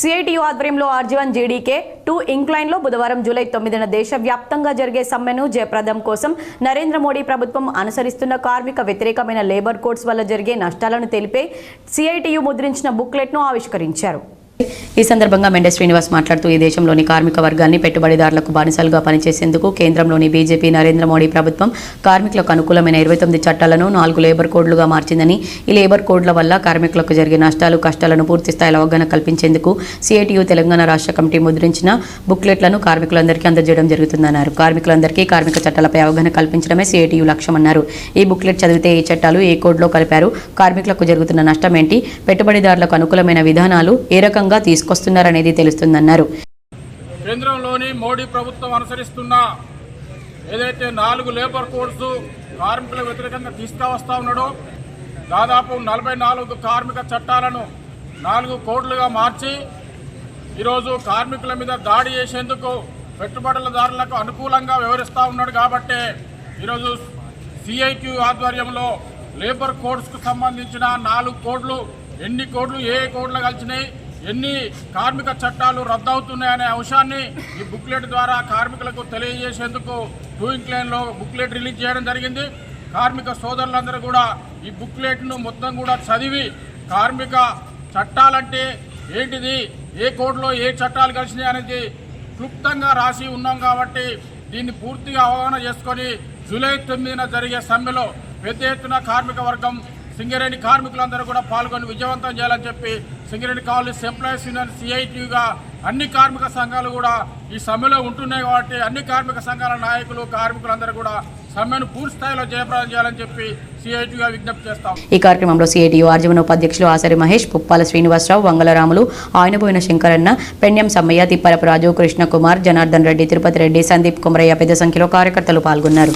CITU ఆధ్వర్యంలో RG one GDK two ఇంక్లైన్లో బుధవారం July తొమ్మిదిన దేశవ్యాప్తంగా జరిగే సమ్మెను జయప్రదం కోసం నరేంద్ర మోడీ ప్రభుత్వం అనుసరిస్తున్న కార్మిక వ్యతిరేకమైన లేబర్ కోడ్స్ వల్ల జరిగే నష్టాలను తెలిపే సిఐటియు ముద్రించిన బుక్లెట్ను ఆవిష్కరించారు. ఈ సందర్భంగా మెండే శ్రీనివాస్ మాట్లాడుతూ ఈ దేశంలోని కార్మిక వర్గాన్ని పెట్టుబడిదారులకు బానిసలుగా పనిచేసేందుకు కేంద్రంలోని బీజేపీ నరేంద్ర మోడీ ప్రభుత్వం కార్మికులకు అనుకూలమైన ఇరవై తొమ్మిది చట్టాలను నాలుగు లేబర్ కోడ్లుగా మార్చిందని ఈ లేబర్ కోడ్ల వల్ల కార్మికులకు జరిగే నష్టాలు కష్టాలను పూర్తి స్థాయిలో అవగాహన కల్పించేందుకు సిఐటియు తెలంగాణ రాష్ట్ర కమిటీ ముద్రించిన బుక్లెట్లను కార్మికులందరికీ అందజేయడం జరుగుతుందన్నారు. కార్మికులందరికీ కార్మిక చట్టాలపై అవగాహన కల్పించడమే సిఐటియు లక్ష్యమన్నారు ఈ బుక్లెట్ చదివితే ఈ చట్టాలు ఏ కోడ్లో కలిపారు కార్మికులకు జరుగుతున్న నష్టం ఏంటి పెట్టుబడిదారులకు అనుకూలమైన విధానాలు ఏ రకంగా తీసుకు తీసుకొస్తున్నారనేది తెలుస్తుందన్నారు. కేంద్రంలోని మోడీ ప్రభుత్వం అనుసరిస్తున్న ఏదైతే నాలుగు లేబర్ కోడ్స్ కార్మికుల వ్యతిరేకంగా తీసుకువస్తా ఉన్నాడో దాదాపు నలభై నాలుగు కార్మిక చట్టాలను నాలుగు కోడ్లుగా మార్చి ఈరోజు కార్మికుల మీద దాడి చేసేందుకు పెట్టుబడులదారులకు అనుకూలంగా వివరిస్తూ ఉన్నాడు కాబట్టి ఈరోజు సిఐక్యూ ఆధ్వర్యంలో లేబర్ కోడ్స్కు సంబంధించిన నాలుగు కోడ్లు ఎన్ని కోడ్లు ఏ కోడ్లు కలిసినాయి ఎన్ని కార్మిక చట్టాలు రద్దవుతున్నాయనే అంశాన్ని ఈ బుక్లెట్ ద్వారా కార్మికులకు తెలియజేసేందుకు టూ క్లైన్లో బుక్లెట్ రిలీజ్ చేయడం జరిగింది. కార్మిక సోదరులందరూ కూడా ఈ బుక్లెట్ను మొత్తం కూడా చదివి కార్మిక చట్టాలంటే ఏంటిది ఏ కోడ్లో ఏ చట్టాలు కలిసినాయి అనేది క్లుప్తంగా రాసి ఉన్నాం కాబట్టి దీన్ని పూర్తిగా అవగాహన చేసుకొని జూలై తొమ్మిదిన జరిగే సమ్మెలో పెద్ద ఎత్తున కార్మిక వర్గం సింగరేణి కార్మికులందరూ కూడా పాల్గొని విజయవంతం చేయాలని చెప్పి సింగరేణి కాలనీస్ ఎంప్లాయీస్ యూనియన్ సిఐటిగా అన్ని కార్మిక సంఘాలు కూడా ఈ సమ్మెలో ఉంటున్నాయి కాబట్టి అన్ని కార్మిక సంఘాల నాయకులు కార్మికులందరూ కూడా సమ్మెను పూర్తి స్థాయిలో జయప్రదం చేయాలని చెప్పి సిఐటిగా విజ్ఞప్తి చేస్తాం. ఈ కార్యక్రమంలో సిఐటియు ఆర్జీవన ఉపాధ్యక్షులు ఆసరి మహేష్ పుప్పాల శ్రీనివాసరావు వంగలరాములు ఆయనబోయిన శంకరన్న పెణ్యం సమ్మయ్య తిప్పరపు రాజు కృష్ణకుమార్ జనార్దన్ రెడ్డి తిరుపతి రెడ్డి సందీప్ కుమరయ్య పెద్ద సంఖ్యలో కార్యకర్తలు పాల్గొన్నారు.